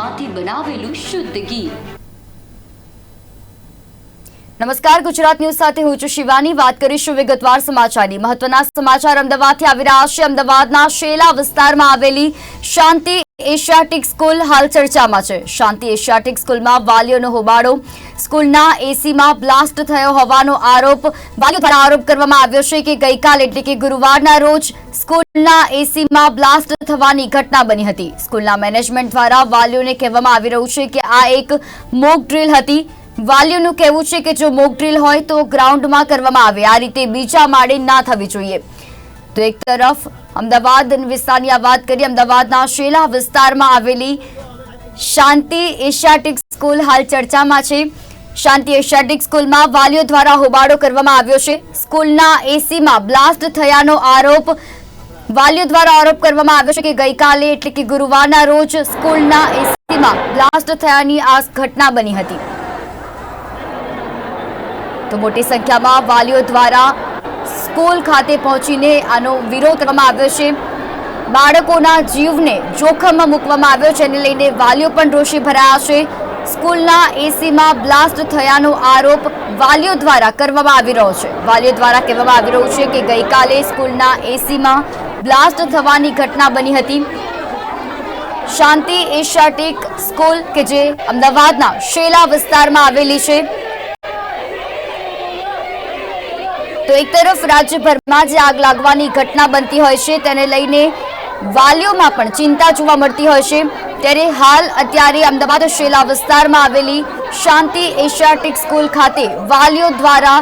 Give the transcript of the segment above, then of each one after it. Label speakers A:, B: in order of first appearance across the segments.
A: ગોળમાંથી બનાવેલું શુદ્ધ ઘી.
B: નમસ્કાર, ગુજરાત ન્યૂઝ સાથે હું છું શિવાની. વાત કરીશું વિગતવાર સમાચારની. મહત્વના સમાચાર અમદાવાદથી આવી રહ્યા છે. અમદાવાદના શેલા વિસ્તારમાં આવેલી શાંતિ એશિયાટિક સ્કૂલ હાલ ચર્ચામાં છે. શાંતિ એશિયાટિક સ્કૂલમાં વાલીઓનો હોબાળો. સ્કૂલના એસીમાં બ્લાસ્ટ થયો હોવાનો આરોપ. વાલીઓ દ્વારા આરોપ કરવામાં આવ્યો છે કે ગઈકાલ એટલે કે ગુરુવારના રોજ સ્કૂલના એસીમાં બ્લાસ્ટ થવાની ઘટના બની હતી. સ્કૂલના મેનેજમેન્ટ દ્વારા વાલીઓને કહેવામાં આવી રહ્યું છે કે આ એક મોક ડ્રીલ હતી. વાલીઓનું કહેવું છે કે જો મોક ડ્રીલ હોય તો ગ્રાઉન્ડમાં કરવામાં આવે. આ રીતે બીજા માળે ના થવી જોઈએ. તો એક તરફ અમદાવાદ વિસ્તારની વાત કરીએ, અમદાવાદના શેલા વિસ્તારમાં આવેલી શાંતિ એશિયાટિક સ્કૂલ હાલ ચર્ચામાં છે. શાંતિ એશિયાટિક સ્કૂલમાં વાલીઓ દ્વારા હોબાળો કરવામાં આવ્યો છે. સ્કૂલના એસીમાં બ્લાસ્ટ થયાનો આરોપ વાલીઓ દ્વારા આરોપ કરવામાં આવ્યો છે કે ગઈકાલે એટલે કે ગુરુવારના રોજ સ્કૂલના એસીમાં બ્લાસ્ટ થયાની આ ઘટના બની હતી. તો મોટી સંખ્યામાં વાલીઓ દ્વારા સ્કૂલ ખાતે પહોંચીને આનો વિરોધ કરવામાં આવ્યો છે. બાળકોના જીવને જોખમમાં મૂકવામાં આવ્યો છે. એને લઈને વાલીઓ પણ રોષે ભરાયા છે. સ્કૂલના એસીમાં બ્લાસ્ટ થયાનો આરોપ વાલીઓ દ્વારા કરવામાં આવી રહ્યો છે. વાલીઓ દ્વારા કહેવામાં આવી રહ્યું છે કે ગઈકાલે સ્કૂલના એસીમાં બ્લાસ્ટ થવાની ઘટના બની હતી. શાંતિ એશિયાટિક સ્કૂલ, કે જે અમદાવાદના શેલા વિસ્તારમાં આવેલી છે. તો એક તરફ રાજ્યભરમાં જે આગ લાગવાની ઘટના બનતી હોય છે, તેને લઈને વાલીઓમાં પણ ચિંતા જોવા મળતી હોય છે. ત્યારે હાલ અત્યારે અમદાવાદ શેલા વિસ્તારમાં આવેલી શાંતિ એશિયાટિક સ્કૂલ ખાતે વાલીઓ દ્વારા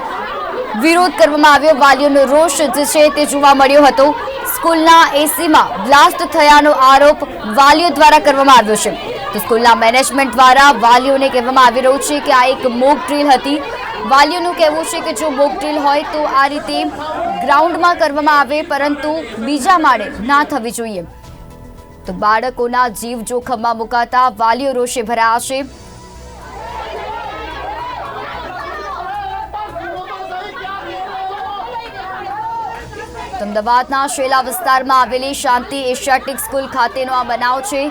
B: વિરોધ કરવામાં આવ્યો. વાલીઓનો રોષ જે છે તે જોવા મળ્યો હતો. સ્કૂલના એસીમાં બ્લાસ્ટ થયાનો આરોપ વાલીઓ દ્વારા કરવામાં આવ્યો છે. તો સ્કૂલના મેનેજમેન્ટ દ્વારા વાલીઓને કહેવામાં આવી રહ્યું છે કે આ એક મોક ડ્રીલ હતી. વાલીઓનું કહેવું છે કે જો મોક હોય તો આ રીતે ગ્રાઉન્ડમાં કરવામાં આવે, પરંતુ બીજા માળે ના થવી જોઈએ. તો બાળકોના જીવ જોખમમાં મુકાતા વાલીઓ રોષે ભરાયા છે. અમદાવાદના શેલા વિસ્તારમાં આવેલી શાંતિ એશિયાટિક સ્કૂલ ખાતેનો આ બનાવ છે.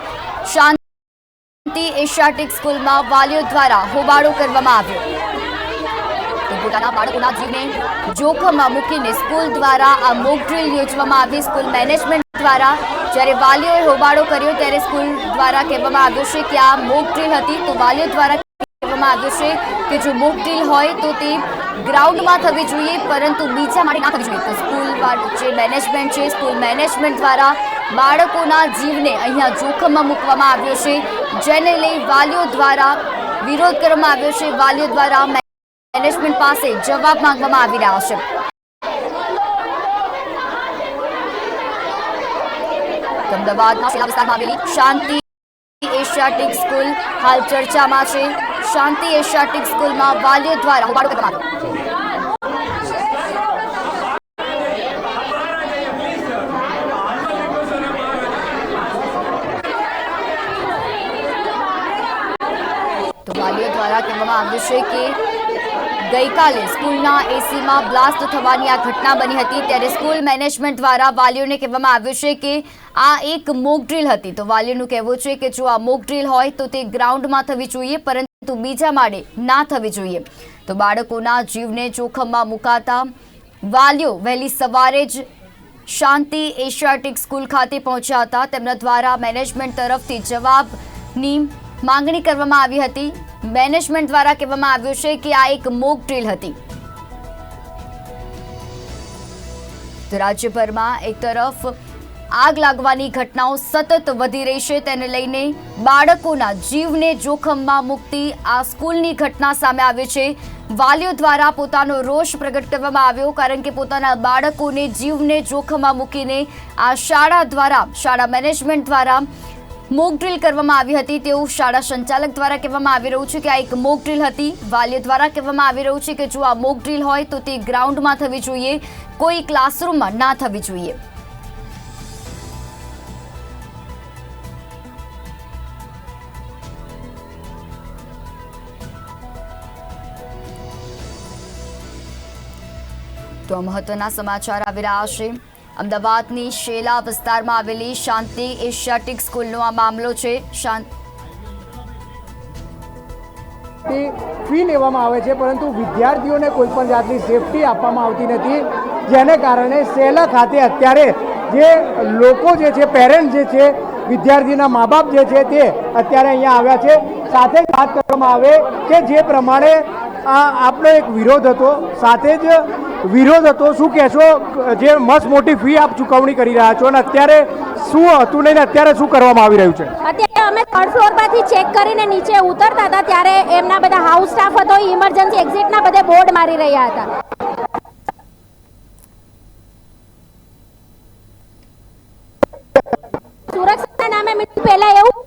B: શાંતિ એશિયાટિક સ્કૂલમાં વાલીઓ દ્વારા હોબાળો કરવામાં આવ્યો. પોતાના બાળકોના જીવને જોખમમાં મૂકીને સ્કૂલ દ્વારા આ મોક ડ્રીલ યોજવામાં આવી. સ્કૂલ મેનેજમેન્ટ દ્વારા જ્યારે વાલીઓએ હોબાળો કર્યો ત્યારે સ્કૂલ દ્વારા કહેવામાં આવ્યું છે કે આ મોક ડ્રીલ હતી. તો વાલીઓ દ્વારા કહેવામાં આવ્યું છે કે જો મોક ડ્રિલ હોય તો તે ગ્રાઉન્ડમાં થવી જોઈએ, પરંતુ બીજા માટે ના થવી જોઈએ. તો સ્કૂલ જે મેનેજમેન્ટ છે, સ્કૂલ મેનેજમેન્ટ દ્વારા બાળકોના જીવને અહીંયા જોખમમાં મૂકવામાં આવ્યો છે. જેને લઈ વાલીઓ દ્વારા વિરોધ કરવામાં આવ્યો છે. વાલીઓ દ્વારા મેનેજમેન્ટ પાસે જવાબ માંગવામાં આવી રહ્યા છે. શાંતિ એશિયાટિક સ્કૂલ હાલ ચર્ચામાં છે. શાંતિ એશિયાટિક સ્કૂલમાં વાલીઓ દ્વારા હોબાળો કરવામાં આવ્યો. વાલીઓ દ્વારા કહેવામાં આવ્યું છે કે ગઈકાલે સ્કૂલના એસીમાં બ્લાસ્ટ થવાની આ ઘટના બની હતી. ત્યારે સ્કૂલ મેનેજમેન્ટ દ્વારા વાલીઓને કહેવામાં આવ્યું છે કે આ એક મોક ડ્રીલ હતી. તો વાલીઓનું કહેવું છે કે જો આ મોક ડ્રીલ હોય તો તે ગ્રાઉન્ડમાં થવી જોઈએ, પરંતુ બીજા માળે ના થવી જોઈએ. તો બાળકોના જીવને જોખમમાં મુકાતા વાલીઓ વહેલી સવારે જ શાંતિ એશિયાટિક સ્કૂલ ખાતે પહોંચ્યા હતા. તેમના દ્વારા મેનેજમેન્ટ તરફથી જવાબની માંગણી કરવામાં આવી હતી. મેનેજમેન્ટ દ્વારા કહેવામાં આવ્યું છે કે આ એક મોક ડ્રીલ હતી. રાજ્યભરમાં એક તરફ આગ લાગવાની ઘટનાઓ સતત વધી રહી છે, તેને લઈને બાળકોના જીવને જોખમમાં મૂકતી આ સ્કૂલની ઘટના સામે આવી છે. વાલીઓ દ્વારા પોતાનો રોષ પ્રગટ કરવામાં આવ્યો, કારણ કે પોતાના બાળકોને જીવને જોખમમાં મૂકીને આ શાળા દ્વારા, શાળા મેનેજમેન્ટ દ્વારા મોક ડ્રીલ કરવામાં આવી હતી તેવું શાળા સંચાલક દ્વારા કહેવામાં આવી રહ્યું છે કે આ એક મોક ડ્રીલ હતી. વાલીઓ દ્વારા કહેવામાં આવી રહ્યું છે કે જો આ મોક ડ્રીલ હોય તો તે ગ્રાઉન્ડમાં થવી જોઈએ, કોઈ ક્લાસરૂમમાં ના થવી જોઈએ. તો મહત્વના સમાચાર આવી રહ્યા છે. અમદાવાદની શેલા વિસ્તારમાં આવેલી શાંતિ એશિયાટિક સ્કૂલનો આ મામલો છે. શાંત
C: ફી લેવામાં આવે છે, પરંતુ વિદ્યાર્થીઓને કોઈ પણ જાતની સેફટી આપવામાં આવતી નથી. જેને કારણે સેલા ખાતે અત્યારે જે લોકો જે છે પેરેન્ટ જે છે, વિદ્યાર્થીના મા બાપ જે છે, તે અત્યારે અહીંયા આવ્યા છે. સાથે વાત કરવામાં આવે કે જે પ્રમાણે આ આપણો એક વિરોધ હતો. સાથે જ વિરોધ હતો. શું કહેશો? જે મસ્ત મોટી ફી આપ ચૂકવણી કરી રહ્યા છો અને અત્યારે શું હતું નહીં ને અત્યારે શું કરવામાં આવી રહ્યું છે?
D: અત્યારે અમે થર્ડ ફ્લોર પરથી ચેક કરીને નીચે ઉતરતા હતા ત્યારે એમના બધા હાઉસ સ્ટાફ હતો ઇમરજન્સી એક્ઝિટના બધે બોર્ડ મારી રહ્યા હતા. સુરક્ષાના નામે પહેલા એવું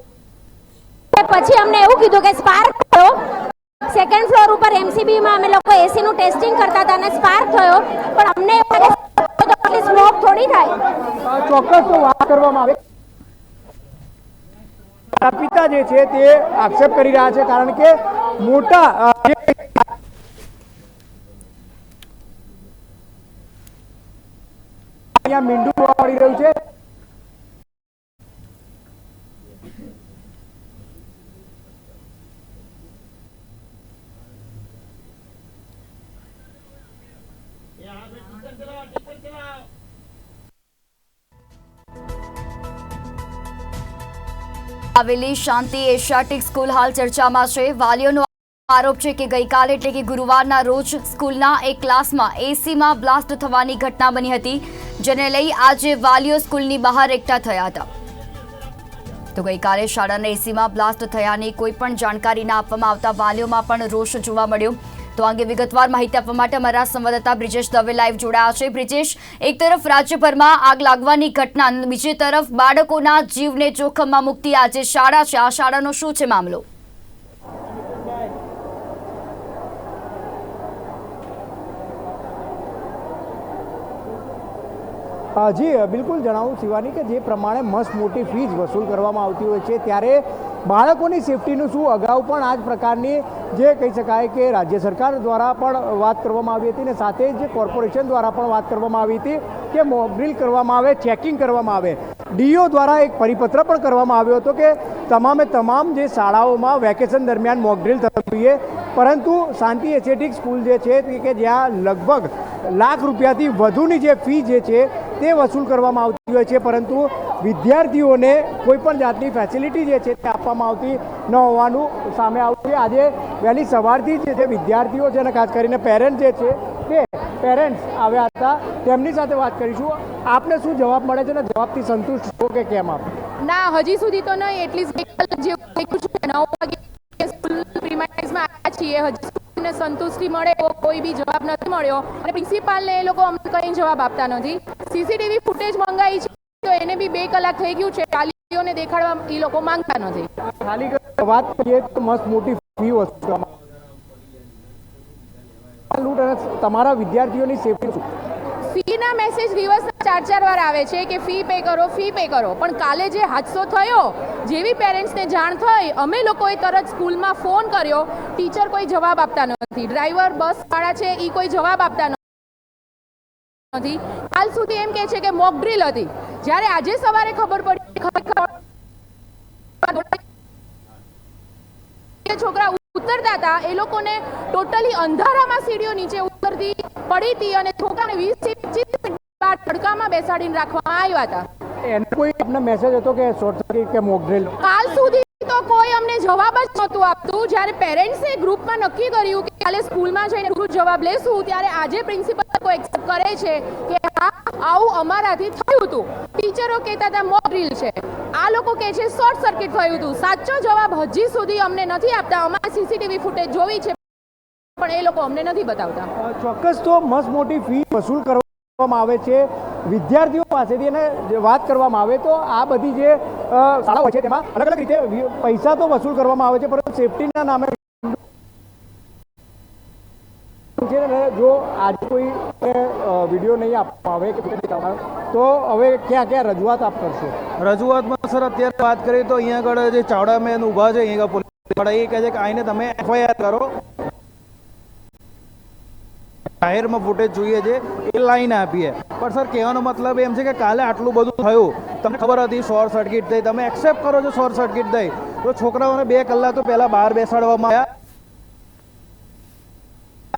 D: પછી અમને એવું કીધું કે સ્પાર્ક થયો સેકન્ડ ફ્લોર ઉપર એમસીબીમાં અમે લોકો એસી નું ટેસ્ટિંગ કરતા હતા અને સ્પાર્ક થયો. પણ અમને સ્મોક થોડી થાય.
C: ચોક્કસ તો વાત કરવામાં આવે. પિતા જે છે તે આક્ષેપ કરી રહ્યા છે કારણ કે મોટા અહીંયા મીંડું મળી રહ્યું છે.
B: આવેલી શાંતિ એશિયાટિક સ્કૂલ હાલ ચર્ચામાં છે. વાલીઓનો આરોપ છે કે ગઈકાલે એટલે કે ગુરુવારના રોજ સ્કૂલના એક ક્લાસમાં એસીમાં બ્લાસ્ટ થવાની ઘટના બની હતી, જેને લઈ આજે વાલીઓ સ્કૂલની બહાર એકઠા થયા હતા. તો ગઈકાલે શાળાના એસીમાં બ્લાસ્ટ થયાની કોઈ પણ જાણકારી ના આપવામાં આવતા વાલીઓમાં પણ રોષ જોવા મળ્યો. તો અંગે વિગતવાર માહિતી આપવા માટે અમારા સંવાદદાતા બ્રિજેશ દવે લાઈવ જોડાયા છે. બ્રિજેશ, એક તરફ રાજ્યભરમાં આગ લાગવાની ઘટના બીજી તરફ બાળકોના જીવને જોખમમાં મૂકતી આ શાળા છે, આ શાળાનો શું છે મામલો?
C: જી બિલકુલ જણાવું, શિવાની, કે જે પ્રમાણે મસ્ત મોટી ફીસ વસૂલ કરવામાં આવતી હોય છે, ત્યારે બાળકોની સેફટીનું શું અગાઉ પણ આ જ પ્રકારની જે કહી શકાય કે રાજ્ય સરકાર દ્વારા પણ વાત કરવામાં આવી હતી ને સાથે જ કોર્પોરેશન દ્વારા પણ વાત કરવામાં આવી હતી કે મોકડ્રીલ કરવામાં આવે, ચેકિંગ કરવામાં આવે. ડીઓ દ્વારા એક પરિપત્ર પણ કરવામાં આવ્યો હતો કે તમામે તમામ જે શાળાઓમાં વેકેશન દરમિયાન મોકડ્રીલ થવી જોઈએ. પરંતુ શાંતિ એસેટિક સ્કૂલ જે છે કે જ્યાં લગભગ લાખ રૂપિયાથી વધુની જે ફી જે છે તે વસૂલ કરવામાં આવતી હોય છે. પરંતુ વિદ્યાર્થીઓને કોઈ પણ જાતની ફેસિલિટી જે છે તે આપવામાં આવતી ન હોવાનું સામે આવ્યું છે. આજે વહેલી સવારથી જ છે વિદ્યાર્થીઓ છે અને ખાસ કરીને પેરેન્ટ્સ જે છે તે પેરેન્ટ્સ આવ્યા હતા. તેમની સાથે વાત કરીશું. આપને શું જવાબ મળે છે અને જવાબથી સંતુષ્ટ છો કે કેમ આપ?
E: ના, હજી સુધી તો નહીં. એટલી જે સ્કૂલને સંતુષ્ટિ મળે એવો કોઈ બી જવાબ નથી મળ્યો. અને પ્રિન્સિપાલને એ લોકો અમને કંઈ જવાબ આપતા નથી. સીસીટીવી ફૂટેજ મંગાવી છે. તો એને બી બે કલાક થઈ ગયું છે. વાલીઓને દેખાડવા એ લોકો માંગતા નથી.
C: ખાલી વાત કરીએ તો મસ્ત મોટી ફી લૂંટ અને તમારા વિદ્યાર્થીઓની સેફટી
E: ફીના મેસેજ દિવસના ચાર ચાર વાર આવે છે કે ફી પે કરો ફી પે કરો. પણ કાલે જે હાદસો થયો જેવી પેરેન્ટ્સને જાણ થઈ અમે લોકોએ તરત સ્કૂલમાં ફોન કર્યો. ટીચર કોઈ જવાબ આપતા નથી. ડ્રાઈવર બસવાળા છે એ કોઈ જવાબ આપતા નથી. હાલ સુધી એમ કહે છે કે મોક ડ્રીલ હતી. જ્યારે આજે સવારે ખબર પડી ખરેખર છોકરા ઉતરતા હતા એ લોકોને ટોટલી અંધારામાં સીડીઓ નીચે ઉતરતી પડી હતી અને છોકરાને વીસથી પચીસ મિનિટ તડકામાં બેસાડીને રાખવામાં આવ્યા હતા.
C: એનો કોઈ આપને મેસેજ હતો કે શોર્ટ સર્કિટ કે મોક ડ્રિલ
E: કાલ સુધી તો કોઈ અમને જવાબ જ નહોતું આપતું. જ્યારે પેરેન્ટ્સે ગ્રુપમાં નક્કી કર્યું કે કાલે સ્કૂલમાં જઈને રૂબરૂ જવાબ લેશું. ત્યારે આજે પ્રિન્સિપલ લોકો એક્સેપ્ટ કરે છે કે હા, આવું અમારાથી થયું હતું. ટીચરો કહેતા હતા મોક ડ્રીલ છે. આ લોકો કહે છે, શોર્ટ સર્કિટ થયું હતું. સાચો જવાબ હજી સુધી અમને નથી આપતા. અમારે સીસીટીવી ફૂટેજ જોવી છે, પણ એ લોકો અમને નથી બતાવતા.
C: ચોક્કસ તો મસ્ત મોટી ફી વસૂલ કરવામાં આવે છે. વિદ્યાર્થીઓ પાસેથી એને વાત કરવામાં આવે તો આ બધી જે શાળાઓ છે તેમાં અલગ અલગ રીતે પૈસા તો વસૂલ કરવામાં આવે છે, પરંતુ સેફટીના નામે છે ને, જો આજે કોઈ વીડિયો નહીં આપવામાં આવે કે તો હવે ક્યાં ક્યાં રજૂઆત આપ કરશો?
F: રજૂઆતમાં સર, અત્યારે વાત કરીએ તો અહીંયા આગળ જે ચાવડામેન ઊભા છે, અહીંયા પોલીસ એ કહે છે કે આઈને તમે એફઆઈઆર કરો. જાહેરમાં ફૂટેજ જોઈએ છે, એ લાઈન આપીએ. પણ સર, કહેવાનો મતલબ એમ છે કે કાલે આટલું બધું થયું, તમને ખબર હતી શોર્ટ સર્કિટ થઈ તમે એક્સેપ્ટ કરો છો શોર્ટ સર્કિટ થઈ તો છોકરાઓને બે કલાક તો પહેલાં બહાર બેસાડવામાં આવ્યા.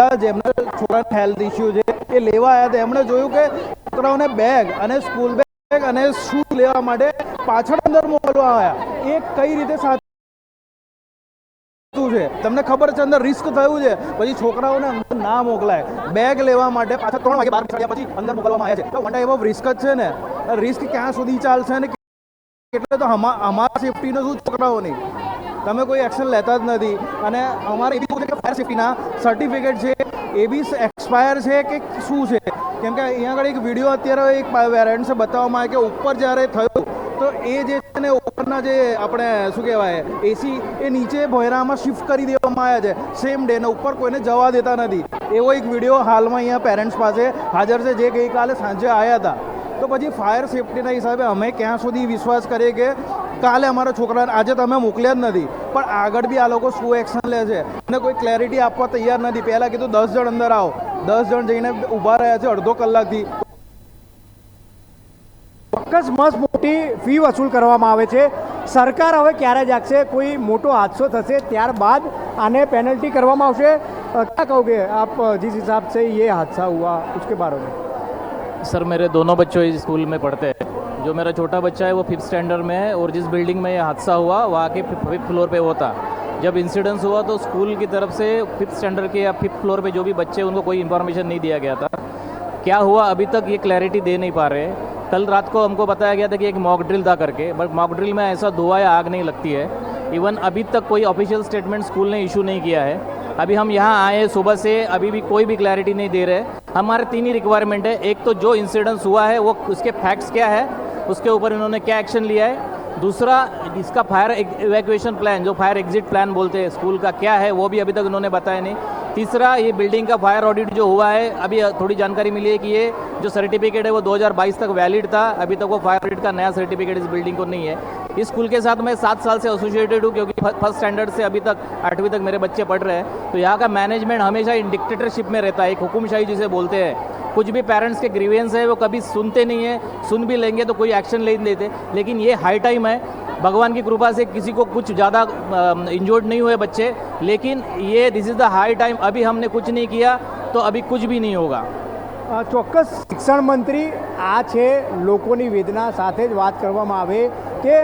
F: હતા, જેમને છોકરાને હેલ્થ ઇસ્યુ છે, એ લેવા આવ્યા હતા. એમણે જોયું કે છોકરાઓને બેગ અને સ્કૂલ બેગ અને શૂઝ લેવા માટે પાછળ અંદર મોકલવા આવ્યા એ કઈ રીતે સાથે છે? તમને ખબર છે, અંદર રિસ્ક થયું છે. પછી છોકરાઓને અંદર ના મોકલાય. બેગ લેવા માટે પાછા ત્રણ વાગે બેસાડ્યા પછી અંદર મોકલવામાં આવ્યા છે. તો વન ઓફ રિસ્ક જ છે ને? રિસ્ક ક્યાં સુધી ચાલશે ને એટલે તો અમા- અમારા સેફટીનો શું છોકરાઓની? તમે કોઈ એક્શન લેતા જ નથી. અને અમારે એવી ફાયર સેફટીના સર્ટિફિકેટ છે, એ બી એક્સપાયર છે કે શું છે? કેમ કે અહીંયા આગળ એક વીડિયો અત્યારે એક પેરેન્ટ્સે બતાવવામાં આવે કે ઉપર જ્યારે થયું, તો એ જે છે ને ઉપરના જે આપણે શું કહેવાય એસી એ નીચે ભોયરામાં શિફ્ટ કરી દેવામાં આવ્યા છે. સેમ ડે ને ઉપર કોઈને જવા દેતા નથી. એવો એક વીડિયો હાલમાં અહીંયા પેરેન્ટ્સ પાસે હાજર છે, જે ગઈકાલે સાંજે આવ્યા હતા. તો પછી ફાયર સેફટીના હિસાબે અમે ક્યાં સુધી વિશ્વાસ કરીએ કે કાલે અમારા છોકરાને આજે તમે મોકલ્યા જ નથી. પણ આગળ બી આ લોકો શું એક્શન લે છે અને કોઈ ક્લેરિટી આપવા તૈયાર નથી પહેલાં કીધું દસ જણ અંદર આવો દસ જણ જઈને ઊભા રહ્યા છે અડધો કલાકથી
C: ચોક્કસ મસ્ત મોટી ફી વસૂલ કરવામાં આવે છે સરકાર હવે ક્યારે જાગશે કોઈ મોટો હાદસો થશે ત્યારબાદ આને પેનલ્ટી કરવામાં આવશે અ, क्या कहोगे आप अ, जिस हिसाब से ये हादसा हुआ उसके बारे में
G: सर मेरे दोनों बच्चों इस स्कूल में पढ़ते हैं जो मेरा छोटा बच्चा है वो फिफ्थ स्टैंडर्ड में है और जिस बिल्डिंग में ये हादसा हुआ, वहाँ के फिफ्थ फ्लोर पे वो था जब इंसिडेंस हुआ तो स्कूल की तरफ़ से फिफ्थ स्टैंडर्ड के या फिफ्थ फ्लोर पे जो भी बच्चे उनको कोई इन्फॉर्मेशन नहीं दिया गया था। क्या हुआ? अभी तक ये क्लैरिटी दे नहीं पा रहे। कल रात को हमको बताया गया था कि एक मॉक ड्रिल था करके बट मॉक ड्रिल में ऐसा धुआँ या आग नहीं लगती है। इवन अभी तक कोई ऑफिशियल स्टेटमेंट स्कूल ने इशू नहीं किया है। अभी हम यहाँ आए सुबह से, अभी भी कोई भी क्लैरिटी नहीं दे रहे। हमारे तीन ही रिक्वायरमेंट है। एक तो जो इंसिडेंस हुआ है, वो उसके फैक्ट्स क्या है? उसके ऊपर इन्होंने क्या एक्शन लिया है? दूसरा, इसका फायर इवैक्यूएशन प्लान जो फायर एग्जिट प्लान बोलते हैं स्कूल का क्या है, वो भी अभी तक उन्होंने बताया नहीं। तीसरा, ये बिल्डिंग का फायर ऑडिट जो हुआ है, अभी थोड़ी जानकारी मिली है कि ये जो सर्टिफिकेट है, वो 2022 तक वैलिड था, अभी तक वो फायर ऑडिट का नया सर्टिफिकेट इस बिल्डिंग को नहीं है। इस स्कूल के साथ मैं सात साल से एसोसिएटेड हूँ, क्योंकि फ़र्स्ट स्टैंडर्ड से अभी तक आठवीं तक मेरे बच्चे पढ़ रहे हैं। तो यहाँ का मैनेजमेंट हमेशा इन डिक्टेटरशिप में रहता है, एक हुकुमशाही जिसे बोलते हैं। कुछ भी पेरेंट्स के ग्रीवेंस है वो कभी सुनते नहीं है सुन भी लेंगे तो कोई एक्शन नहीं लेते लेकिन ये हाई टाइम है भगवान की कृपा से किसी को कुछ ज़्यादा इंजोर्ड नहीं हुए बच्चे लेकिन ये this is the high time अभी हमने कुछ नहीं किया तो अभी कुछ भी नहीं होगा
C: અ, ચોક્કસ શિક્ષણ મંત્રી આ છે લોકોની વેદના સાથે જ વાત કરવામાં આવે કે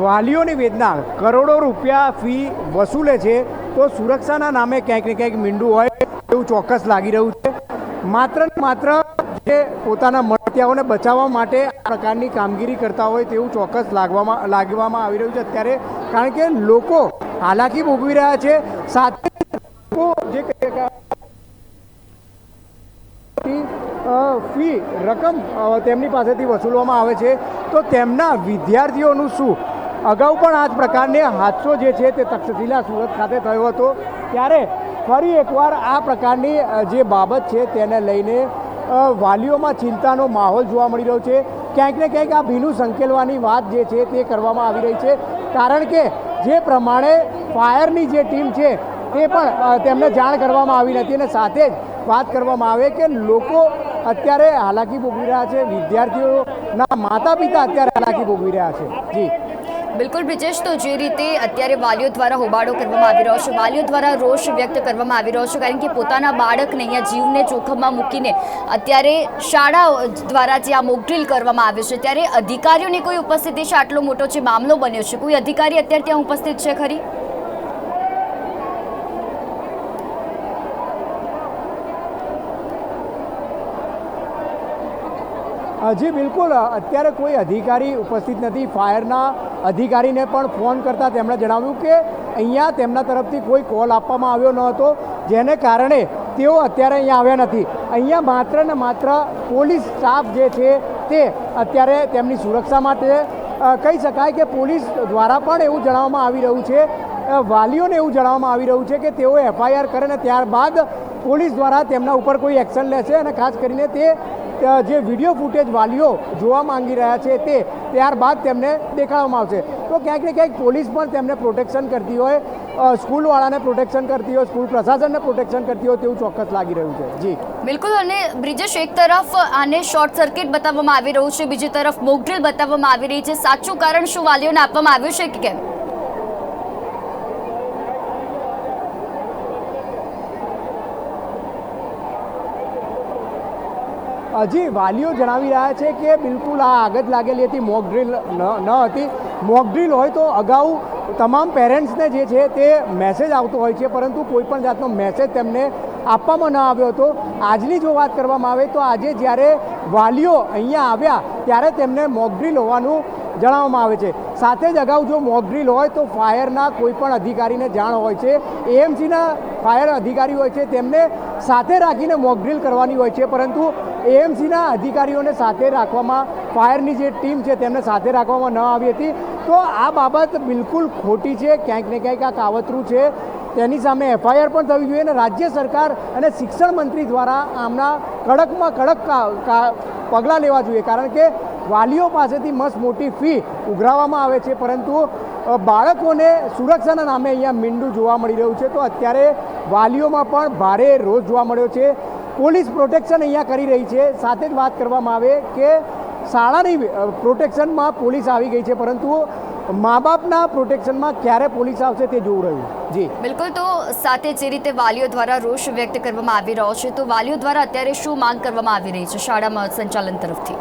C: વાલીઓની વેદના કરોડો રૂપિયા ફી વસૂલે છે તો સુરક્ષાના નામે ક્યાંક ને ક્યાંક મીંડું હોય એવું ચોક્કસ લાગી રહ્યું છે માત્ર ને માત્ર જે પોતાના મળતિયાઓને બચાવવા માટે આ પ્રકારની કામગીરી કરતા હોય તેવું ચોક્કસ લાગવામાં લાગવામાં આવી રહ્યું છે અત્યારે. કારણ કે લોકો હાલાકી ભોગવી રહ્યા છે. સાથે જે ફી રકમ તેમની પાસેથી વસૂલવામાં આવે છે. તો તેમના વિદ્યાર્થીઓનું શું? અગાઉ પણ આ જ પ્રકારને હાદસો જે છે તે તક્ષશિલા સુરત ખાતે થયો હતો. ત્યારે ફરી એકવાર આ પ્રકારની જે બાબત છે તેને લઈને વાલીઓમાં ચિંતાનો માહોલ જોવા મળી રહ્યો છે. ક્યાંક ને ક્યાંક આ ભીનું સંકેલવાની વાત જે છે તે કરવામાં આવી રહી છે. કારણ કે જે પ્રમાણે ફાયરની જે ટીમ છે તે પણ તેમને જાણ કરવામાં આવી નથી અને સાથે જ વાત કરવામાં આવે કે લોકો અત્યારે હાલાકી ભોગવી રહ્યા છે. વિદ્યાર્થીઓના માતા પિતા અત્યારે હાલાકી ભોગવી રહ્યા છે. જી.
B: બિલકુલ બ્રિજેશ, તો જે રીતે અત્યારે વાલીઓ દ્વારા હોબાળો કરવામાં આવી રહ્યો છે, વાલીઓ દ્વારા રોષ વ્યક્ત કરવામાં આવી રહ્યો છે, કારણ કે પોતાના બાળકને અહીંયા જીવને જોખમમાં મૂકીને અત્યારે શાળાઓ દ્વારા જે આ મોકડ્રીલ કરવામાં આવે છે, ત્યારે અધિકારીઓની કોઈ ઉપસ્થિતિ છે? આટલો મોટો જે મામલો બન્યો છે, કોઈ અધિકારી અત્યારે ત્યાં ઉપસ્થિત છે ખરી?
C: જી, બિલકુલ. અત્યારે કોઈ અધિકારી ઉપસ્થિત નથી. ફાયરના અધિકારીને પણ ફોન કરતાં તેમણે જણાવ્યું કે અહીંયા તેમના તરફથી કોઈ કોલ આપવામાં આવ્યો ન હતો, જેને કારણે તેઓ અત્યારે અહીંયા આવ્યા નથી. અહીંયા માત્ર ને માત્ર પોલીસ સ્ટાફ જે છે તે અત્યારે તેમની સુરક્ષા માટે કહી શકાય કે પોલીસ દ્વારા પણ એવું જણાવવામાં આવી રહ્યું છે વાલીઓને એવું જણાવવામાં આવી રહ્યું છે કે તેઓ એફઆઈઆર કરે ને ત્યારબાદ પોલીસ દ્વારા તેમના ઉપર કોઈ એક્શન લેશે અને ખાસ કરીને તે જે વીડિયો ફૂટેજ વાલીઓ જોવા માંગી રહ્યા છે તે ત્યારબાદ તેમને દેખાડવામાં આવશે. તો ક્યાંક ને ક્યાંક પોલીસ પણ તેમને પ્રોટેક્શન કરતી હોય સ્કૂલવાળાને પ્રોટેક્શન કરતી હોય, સ્કૂલ પ્રશાસનને પ્રોટેક્શન કરતી હોય તેવું ચોક્કસ લાગી રહ્યું છે. જી.
B: બિલકુલ, અને બ્રિજેશ એક તરફ આને શોર્ટ સર્કિટ બતાવવામાં આવી રહ્યું છે, બીજી તરફ મોકડ્રીલ બતાવવામાં આવી રહી છે. સાચું કારણ શું વાલીઓને આપવામાં આવ્યું છે કે કેમ?
C: હજી વાલીઓ જણાવી રહ્યા છે કે બિલકુલ આ આગત લાગેલી હતી મોક ડ્રીલ ન હતી. મોક ડ્રીલ હોય તો અગાઉ તમામ પેરેન્ટ્સને જે છે તે મેસેજ આવતો હોય છે, પરંતુ કોઈ પણ જાતનો મેસેજ તેમને આપવામાં ન આવ્યો હતો. આજની જો વાત કરવામાં આવે તો આજે જ્યારે વાલીઓ અહીંયા આવ્યા, ત્યારે તેમને મોક ડ્રીલ હોવાનું જણાવવામાં આવે છે. સાથે જ અગાઉ જો મોક ડ્રીલ હોય તો ફાયરના કોઈ પણ અધિકારીને જાણ હોય છે. એએમસીના ફાયર અધિકારી હોય છે, તેમને સાથે રાખીને મોક ડ્રીલ કરવાની હોય છે, પરંતુ એએમસીના અધિકારીઓને સાથે રાખવામાં, ફાયરની જે ટીમ છે તેમને સાથે રાખવામાં ન આવી હતી. તો આ બાબત બિલકુલ ખોટી છે, ક્યાંક ને ક્યાંક આ કાવતરું છે. તેની સામે એફઆઈઆર પણ થવી જોઈએ અને રાજ્ય સરકાર અને શિક્ષણ મંત્રી દ્વારા આમના કડકમાં કડક પગલાં લેવા જોઈએ. કારણ કે વાલીઓ પાસેથી મસ્ત મોટી ફી ઉઘરાવવામાં આવે છે, પરંતુ બાળકોને સુરક્ષાના નામે અહીંયા મીંડું જોવા મળી રહ્યું છે. તો અત્યારે વાલીઓમાં પણ ભારે રોષ જોવા મળ્યો છે. પોલીસ પ્રોટેક્શન અહીંયા કરી રહી છે. સાથે જ વાત કરવામાં આવે કે શાળાની પ્રોટેક્શનમાં પોલીસ આવી ગઈ છે, પરંતુ મા બાપના પ્રોટેક્શનમાં ક્યારે પોલીસ આવશે તે જોવું રહ્યું. જી.
B: બિલકુલ, તો સાથે જે રીતે વાલીઓ દ્વારા રોષ વ્યક્ત કરવામાં આવી રહ્યો છે, તો વાલીઓ દ્વારા અત્યારે શું માંગ કરવામાં આવી રહી છે શાળામાં સંચાલન તરફથી?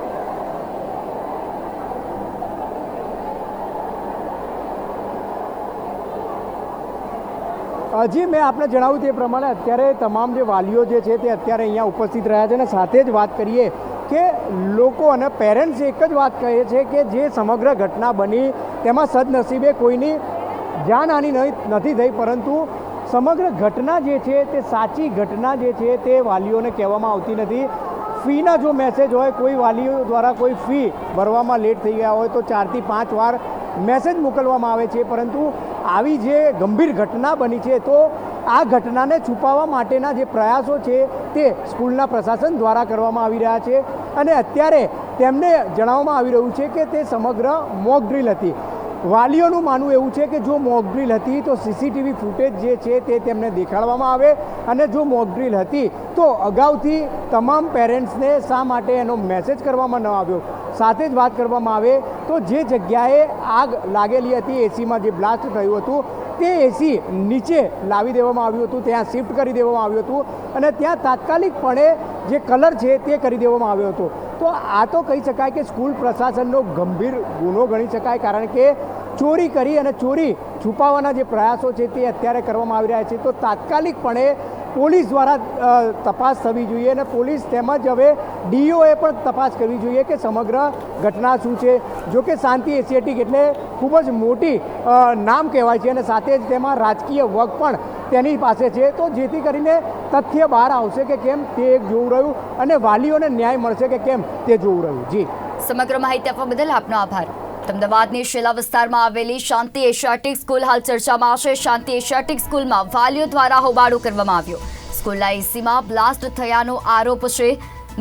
C: હજી મેં આપને જણાવ્યું તે પ્રમાણે અત્યારે તમામ જે વાલીઓ જે છે તે અત્યારે અહીંયા ઉપસ્થિત રહ્યા છે અને સાથે જ વાત કરીએ કે લોકો અને પેરેન્ટ્સ એક જ વાત કહે છે કે જે સમગ્ર ઘટના બની તેમાં સદનસીબે કોઈની જાનહાની નહીં- નથી થઈ, પરંતુ સમગ્ર ઘટના જે છે તે સાચી ઘટના જે છે તે વાલીઓને કહેવામાં આવતી નથી. ફીના જો મેસેજ હોય, કોઈ વાલીઓ દ્વારા કોઈ ફી ભરવામાં લેટ થઈ ગયા હોય તો ચારથી પાંચ વાર મેસેજ મોકલવામાં આવે છે, પરંતુ આવી જે ગંભીર ઘટના બની છે, તો આ ઘટનાને છુપાવવા માટેના જે પ્રયાસો છે તે સ્કૂલના પ્રશાસન દ્વારા કરવામાં આવી રહ્યા છે અને અત્યારે તેમને જણાવવામાં આવી રહ્યું છે કે તે સમગ્ર મોક ડ્રીલ હતી. વાલીઓનું માનવું એવું છે કે જો મોક ડ્રીલ હતી, તો સીસીટીવી ફૂટેજ જે છે તે તેમને દેખાડવામાં આવે અને જો મોક હતી, તો અગાઉથી તમામ પેરેન્ટ્સને શા માટે એનો મેસેજ કરવામાં ન આવ્યો? સાથે જ વાત કરવામાં આવે તો જે જગ્યાએ આગ લાગેલી હતી, એસીમાં જે બ્લાસ્ટ થયું હતું, તે એસી નીચે લાવી દેવામાં આવ્યું હતું, ત્યાં શિફ્ટ કરી દેવામાં આવ્યું હતું અને ત્યાં તાત્કાલિકપણે જે કલર છે તે કરી દેવામાં આવ્યો હતો. તો આ તો કહી શકાય કે સ્કૂલ પ્રશાસનનો ગંભીર ગુનો ગણી શકાય, કારણ કે ચોરી કરી અને ચોરી છુપાવવાના જે પ્રયાસો છે તે અત્યારે કરવામાં આવી રહ્યા છે. તો તાત્કાલિકપણે પોલીસ દ્વારા તપાસ થવી જોઈએ અને પોલીસ તેમજ હવે ડીઓએ પણ તપાસ કરવી જોઈએ કે સમગ્ર ઘટના શું છે. જો કે શાંતિ એશિયાટિક એટલે ખૂબ જ મોટી નામ કહેવાય છે અને સાથે જ તેમાં રાજકીય વર્ગ પણ તેની પાસે છે. તો જેથી કરીને તથ્ય બહાર આવશે કે કેમ તે એક જોવું રહ્યું અને વાલીઓને ન્યાય મળશે કે કેમ તે જોવું રહ્યું. જી.
B: સમગ્ર માહિતી આપવા બદલ આપનો આભાર. અમદાવાદની શેલા વિસ્તારમાં આવેલી શાંતિ એશિયાટિક સ્કૂલ હાલ ચર્ચામાં છે. શાંતિ એશિયાટિક સ્કૂલમાં વાલીઓ દ્વારા હોબાળો કરવામાં આવ્યો. સ્કૂલના એસીમાં બ્લાસ્ટ થયાનો આરોપ છે.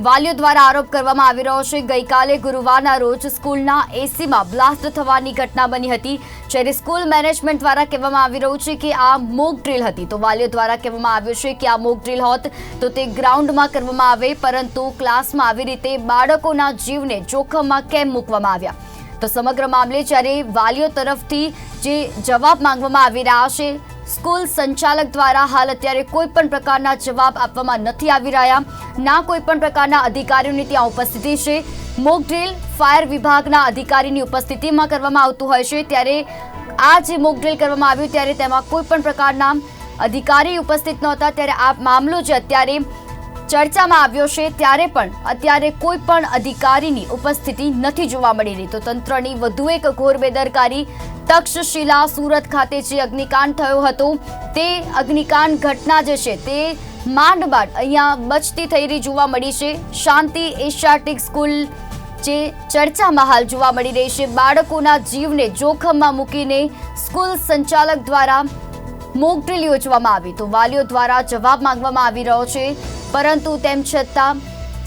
B: વાલીઓ દ્વારા આરોપ કરવામાં આવી રહ્યો છે. ગઈકાલે ગુરુવારના રોજ સ્કૂલના એસીમાં બ્લાસ્ટ થવાની ઘટના બની હતી, જ્યારે સ્કૂલ મેનેજમેન્ટ દ્વારા કહેવામાં આવી રહ્યું છે કે આ મોક ડ્રીલ હતી. તો વાલીઓ દ્વારા કહેવામાં આવ્યું છે કે આ મોક ડ્રીલ હોત તો તે ગ્રાઉન્ડમાં કરવામાં આવે, પરંતુ ક્લાસમાં આવી રીતે બાળકોના જીવને જોખમમાં કેમ મૂકવામાં આવ્યા? તો સમગ્ર મામલે જ્યારે વાલીઓ તરફથી જે જવાબ માંગવામાં આવી રહ્યા છે, સ્કૂલ સંચાલક દ્વારા હાલ અત્યારે કોઈ પણ પ્રકારના જવાબ આપવામાં નથી આવી રહ્યા. ના કોઈ પણ પ્રકારના અધિકારીઓની ત્યાં ઉપસ્થિતિ છે. મોક ડ્રીલ ફાયર વિભાગના અધિકારીની ઉપસ્થિતિમાં કરવામાં આવતું હોય છે. ત્યારે આ જે મોક ડ્રીલ કરવામાં આવ્યું, ત્યારે તેમાં કોઈ પણ પ્રકારના અધિકારી ઉપસ્થિત નહોતા. ત્યારે આ મામલો જે અત્યારે ચર્ચામાં આવ્યો છે, ત્યારે પણ અત્યારે કોઈ પણ અધિકારીની ઉપસ્થિતિ નથી જોવા મળી રહી. તો તંત્રની વધુ એક ઘોર બેદરકારી તક્ષશિલા સુરત ખાતે જે અગ્નિકાંડ થયો હતો, તે અગ્નિકાંડ ઘટના જે છે, તે માંડ બાદ અહીંયા બચતી થઈ રહી જોવા મળી છે. શાંતિ એશિયાટિક સ્કૂલ જે ચર્ચામાં હાલ જોવા મળી રહી છે. બાળકોના જીવને જોખમમાં મૂકીને સ્કૂલ સંચાલક દ્વારા મોક ડ્રીલ યોજવામાં આવી. તો વાલીઓ દ્વારા જવાબ માંગવામાં આવી રહ્યો છે. પરંતુ તેમ છતાં,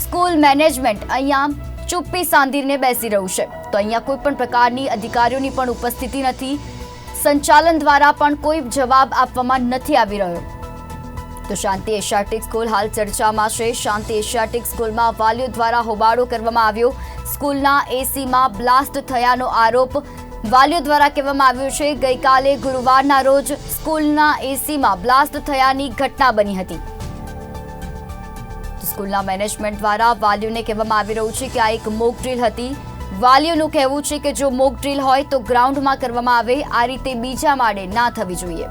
B: સ્કૂલ મેનેજમેન્ટ અહીંયા ચુપ્પી સાંધીને બેસી રહ્યું છે. તો અહીંયા કોઈ પણ પ્રકારની અધિકારીઓની પણ ઉપસ્થિતિ નથી. સંચાલન દ્વારા પણ કોઈ જવાબ આપવામાં નથી આવી રહ્યો. તો શાંતિ એશિયાટિક સ્કૂલ હાલ ચર્ચામાં છે. શાંતિ એશિયાટિક સ્કૂલમાં વાલીઓ દ્વારા હોબાળો કરવામાં આવ્યો. સ્કૂલના એસીમાં બ્લાસ્ટ થયાનો આરોપ વાલીઓ દ્વારા કહેવામાં આવ્યું છે, ગઈકાલે ગુરુવારના રોજ સ્કૂલના એસીમાં બ્લાસ્ટ થયાની ઘટના બની હતી. સ્કૂલના મેનેજમેન્ટ દ્વારા વાલીઓને કહેવામાં આવી રહ્યું છે કે આ એક મોક ડ્રીલ હતી. વાલીઓનું કહેવું છે કે જો મોક ડ્રીલ હોય તો ગ્રાઉન્ડમાં કરવામાં આવે, આ રીતે બીજા માળે ના થવી જોઈએ.